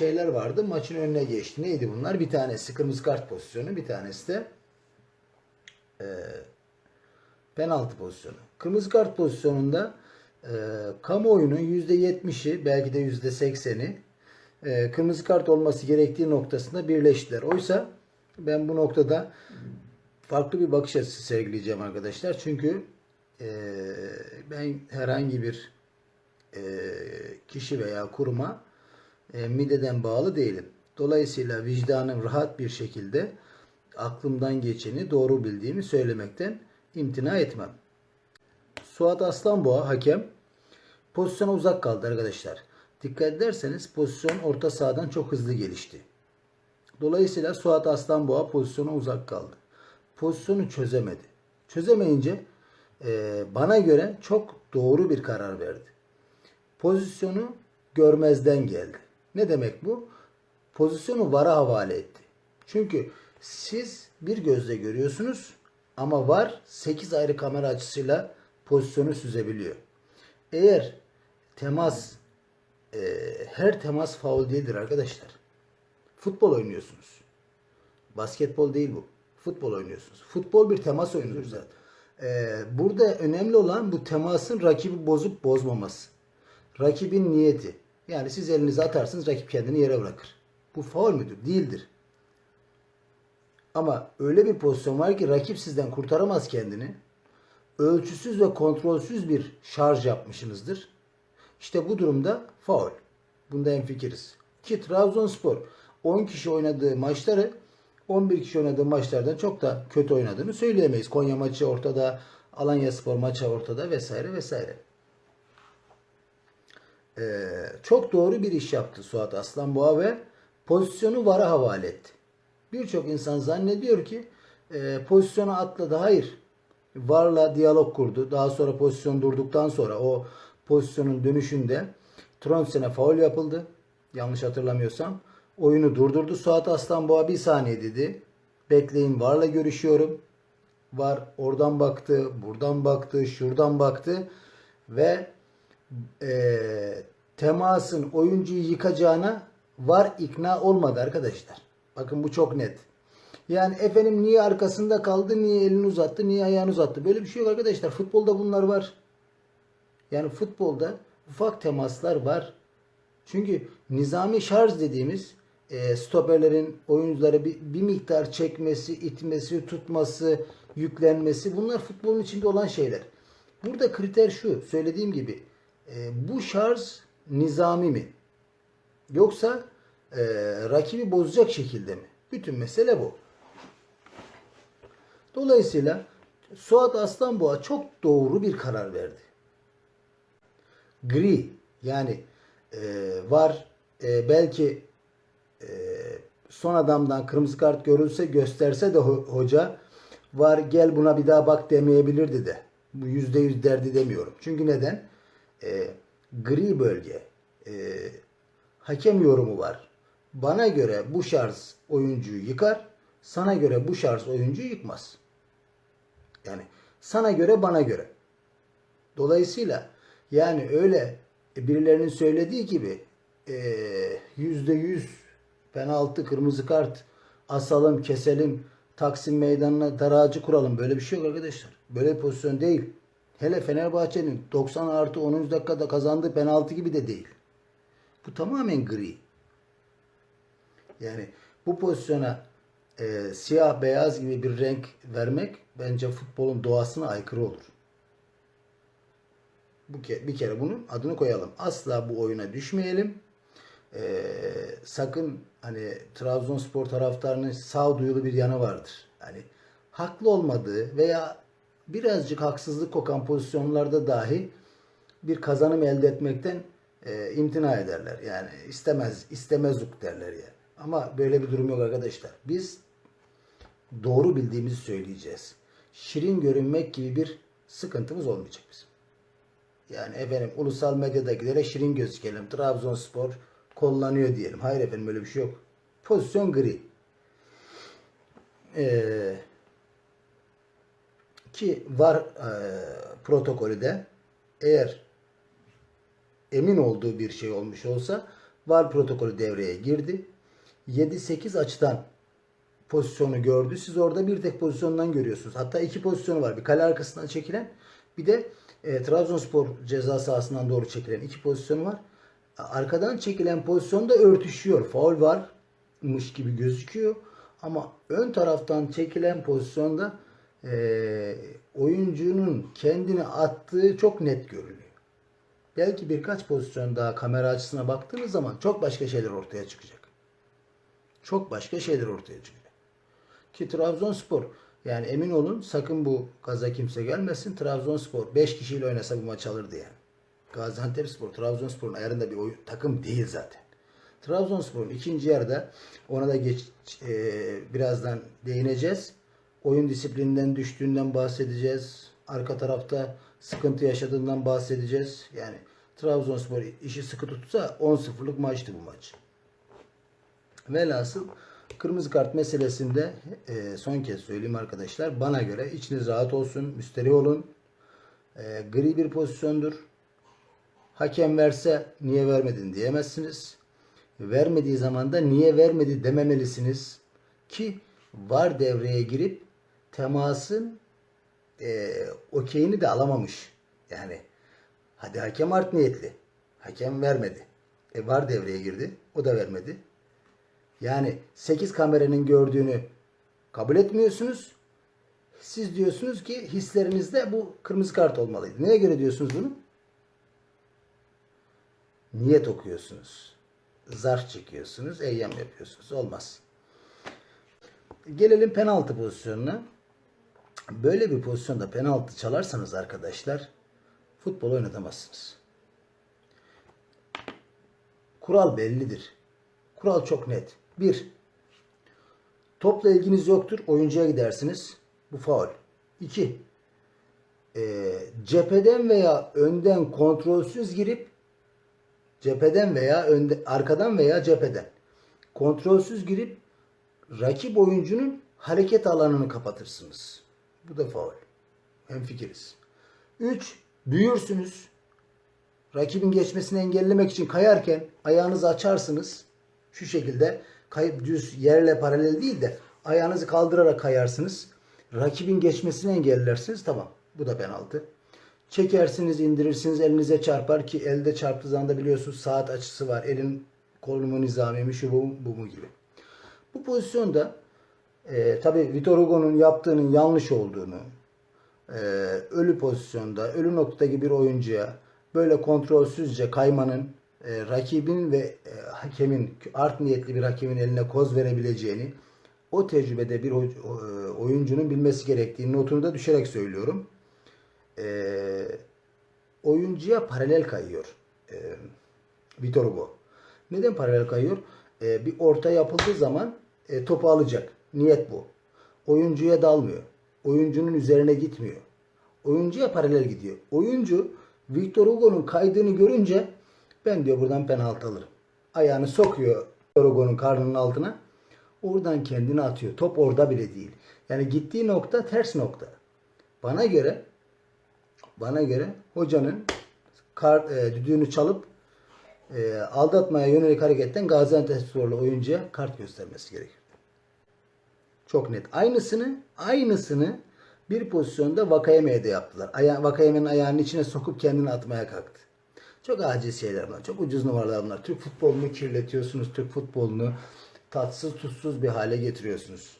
şeyler vardı. Maçın önüne geçti. Neydi bunlar? Bir tanesi kırmızı kart pozisyonu. Bir tanesi de e, penaltı pozisyonu. Kırmızı kart pozisyonunda e, kamuoyunun %70'i belki de %80'i e, kırmızı kart olması gerektiği noktasında birleştiler. Oysa ben bu noktada farklı bir bakış açısı sergileyeceğim arkadaşlar. Çünkü e, ben herhangi bir e, kişi veya kuruma e, mideden bağlı değilim. Dolayısıyla vicdanım rahat bir şekilde aklımdan geçeni doğru bildiğimi söylemekten imtina etmem. Suat Aslanboğa hakem pozisyona uzak kaldı arkadaşlar. Dikkat ederseniz pozisyon orta sahadan çok hızlı gelişti. Dolayısıyla Suat Aslanboğa pozisyona uzak kaldı. Pozisyonu çözemedi. Çözemeyince e, bana göre çok doğru bir karar verdi. Pozisyonu görmezden geldi. Ne demek bu? Pozisyonu VAR'a havale etti. Çünkü siz bir gözle görüyorsunuz ama VAR 8 ayrı kamera açısıyla pozisyonu süzebiliyor. Eğer temas e, her temas faul değildir arkadaşlar. Futbol oynuyorsunuz. Basketbol değil bu. Futbol oynuyorsunuz. Futbol bir temas oyunudur zaten. Ee, burada önemli olan bu temasın rakibi bozup bozmaması. Rakibin niyeti. Yani siz elinizi atarsınız rakip kendini yere bırakır. Bu faul müdür? Değildir. Ama öyle bir pozisyon var ki rakip sizden kurtaramaz kendini. Ölçüsüz ve kontrolsüz bir şarj yapmışsınızdır. İşte bu durumda faul. Bunda hemfikiriz. Ki Trabzonspor 10 kişi oynadığı maçları 11 kişi oynadığı maçlardan çok da kötü oynadığını söyleyemeyiz. Konya maçı ortada, Alanya Spor maçı ortada vesaire vesaire. Ee, çok doğru bir iş yaptı Suat Aslanboğa ve pozisyonu VAR'a havale etti. Birçok insan zannediyor ki e, pozisyonu atladı. Hayır. VAR'la diyalog kurdu. Daha sonra pozisyon durduktan sonra o pozisyonun dönüşünde Tronsen'e faul yapıldı. Yanlış hatırlamıyorsam. Oyunu durdurdu. Suat Aslanboğa bir saniye dedi. Bekleyin VAR'la görüşüyorum. VAR oradan baktı, buradan baktı, şuradan baktı ve e, temasın oyuncuyu yıkacağına VAR ikna olmadı arkadaşlar. Bakın bu çok net. Yani efendim niye arkasında kaldı, niye elini uzattı, niye ayağını uzattı. Böyle bir şey yok arkadaşlar. Futbolda bunlar var. Yani futbolda ufak temaslar var. Çünkü nizami şarj dediğimiz e, stoperlerin oyuncuları bir, bir miktar çekmesi, itmesi, tutması, yüklenmesi bunlar futbolun içinde olan şeyler. Burada kriter şu. Söylediğim gibi e, bu şarj nizami mi? Yoksa e, rakibi bozacak şekilde mi? Bütün mesele bu. Dolayısıyla Suat Aslanboğa çok doğru bir karar verdi. Gri yani e, var e, belki e, son adamdan kırmızı kart görülse gösterse de ho- hoca var gel buna bir daha bak demeyebilirdi de. Bu yüzde yüz derdi demiyorum. Çünkü neden? E, gri bölge. E, hakem yorumu var. Bana göre bu şarj oyuncuyu yıkar. Sana göre bu şarj oyuncuyu yıkmaz. Yani sana göre bana göre. Dolayısıyla yani öyle birilerinin söylediği gibi eee, yüzde yüz penaltı kırmızı kart asalım keselim Taksim meydanına daracı kuralım. Böyle bir şey yok arkadaşlar. Böyle bir pozisyon değil. Hele Fenerbahçe'nin 90 artı 10. dakikada kazandığı penaltı gibi de değil. Bu tamamen gri. Yani bu pozisyona e, siyah beyaz gibi bir renk vermek bence futbolun doğasına aykırı olur. Bu ke- bir kere bunun adını koyalım. Asla bu oyuna düşmeyelim. E, sakın hani Trabzonspor taraftarının sağduyulu bir yanı vardır. Hani haklı olmadığı veya birazcık haksızlık kokan pozisyonlarda dahi bir kazanım elde etmekten e, imtina ederler. Yani istemez, istemezuk derler yani. Ama böyle bir durum yok arkadaşlar. Biz doğru bildiğimizi söyleyeceğiz. Şirin görünmek gibi bir sıkıntımız olmayacak bizim. Yani efendim ulusal medyadakilere şirin gözükelim. Trabzonspor kollanıyor diyelim. Hayır efendim öyle bir şey yok. Pozisyon gri. Ee, ki var e, protokolü de eğer emin olduğu bir şey olmuş olsa VAR protokolü devreye girdi. 7-8 açıdan pozisyonu gördü. Siz orada bir tek pozisyondan görüyorsunuz. Hatta iki pozisyonu var. Bir kale arkasından çekilen bir de e, Trabzonspor ceza sahasından doğru çekilen iki pozisyonu var. Arkadan çekilen pozisyonda örtüşüyor. Faul varmış gibi gözüküyor. Ama ön taraftan çekilen pozisyonda e, oyuncunun kendini attığı çok net görülüyor. Belki birkaç pozisyon daha kamera açısına baktığınız zaman çok başka şeyler ortaya çıkacak. Çok başka şeyler ortaya çıkacak. Ki Trabzonspor yani emin olun sakın bu gaza kimse gelmesin. Trabzonspor 5 kişiyle oynasa bu maç alırdı yani. Gaziantepspor Trabzonspor'un ayarında bir oyun, takım değil zaten. Trabzonspor'un ikinci yarıda ona da geç e, birazdan değineceğiz. Oyun disiplininden düştüğünden bahsedeceğiz. Arka tarafta sıkıntı yaşadığından bahsedeceğiz. Yani Trabzonspor işi sıkı tutsa 10-0'lık maçtı bu maç. Velhasıl kırmızı kart meselesinde e, son kez söyleyeyim arkadaşlar. Bana göre içiniz rahat olsun, müsterih olun. E, gri bir pozisyondur. Hakem verse niye vermedin diyemezsiniz. Vermediği zaman da niye vermedi dememelisiniz. Ki var devreye girip temasın e, okeyini de alamamış. Yani hadi hakem art niyetli. Hakem vermedi. E var devreye girdi. O da vermedi. Yani 8 kameranın gördüğünü kabul etmiyorsunuz. Siz diyorsunuz ki hislerinizde bu kırmızı kart olmalıydı. Neye göre diyorsunuz bunu? Niyet okuyorsunuz. Zarf çekiyorsunuz. Eyyam yapıyorsunuz. Olmaz. Gelelim penaltı pozisyonuna. Böyle bir pozisyonda penaltı çalarsanız arkadaşlar futbol oynatamazsınız. Kural bellidir. Kural çok net. 1. Topla ilginiz yoktur. Oyuncuya gidersiniz. Bu faul. 2. E, cepheden veya önden kontrolsüz girip cepheden veya önde, arkadan veya cepheden kontrolsüz girip rakip oyuncunun hareket alanını kapatırsınız. Bu da faul. Hem fikiriz. 3. Büyürsünüz. Rakibin geçmesini engellemek için kayarken ayağınızı açarsınız. Şu şekilde kayıp düz yerle paralel değil de ayağınızı kaldırarak kayarsınız. Rakibin geçmesini engellersiniz. Tamam. Bu da penaltı. Çekersiniz, indirirsiniz, elinize çarpar ki elde çarptığı zaman da biliyorsunuz saat açısı var. Elin kolumu nizami şu bu, bu mu gibi. Bu pozisyonda e, tabi Vitor Hugo'nun yaptığının yanlış olduğunu, e, ölü pozisyonda, ölü noktadaki bir oyuncuya böyle kontrolsüzce kaymanın e, rakibin ve e, hakemin, art niyetli bir hakemin eline koz verebileceğini, o tecrübede bir e, oyuncunun bilmesi gerektiğini notunu da düşerek söylüyorum. E, oyuncuya paralel kayıyor. E, Vitor Hugo. Neden paralel kayıyor? E, bir orta yapıldığı zaman e, topu alacak. Niyet bu. Oyuncuya dalmıyor. Oyuncunun üzerine gitmiyor. Oyuncuya paralel gidiyor. Oyuncu Victor Hugo'nun kaydığını görünce ben diyor buradan penaltı alırım. Ayağını sokuyor Victor Hugo'nun karnının altına. Oradan kendini atıyor. Top orada bile değil. Yani gittiği nokta ters nokta. Bana göre bana göre hocanın kar, e, düdüğünü çalıp e, aldatmaya yönelik hareketten Gaziantepsporlu oyuncuya kart göstermesi gerekir. Çok net. Aynısını aynısını bir pozisyonda Vakayeme'ye de yaptılar. Aya, Vakayeme'nin ayağının içine sokup kendini atmaya kalktı. Çok aciz şeyler bunlar. Çok ucuz numaralar bunlar. Türk futbolunu kirletiyorsunuz. Türk futbolunu tatsız tutsuz bir hale getiriyorsunuz.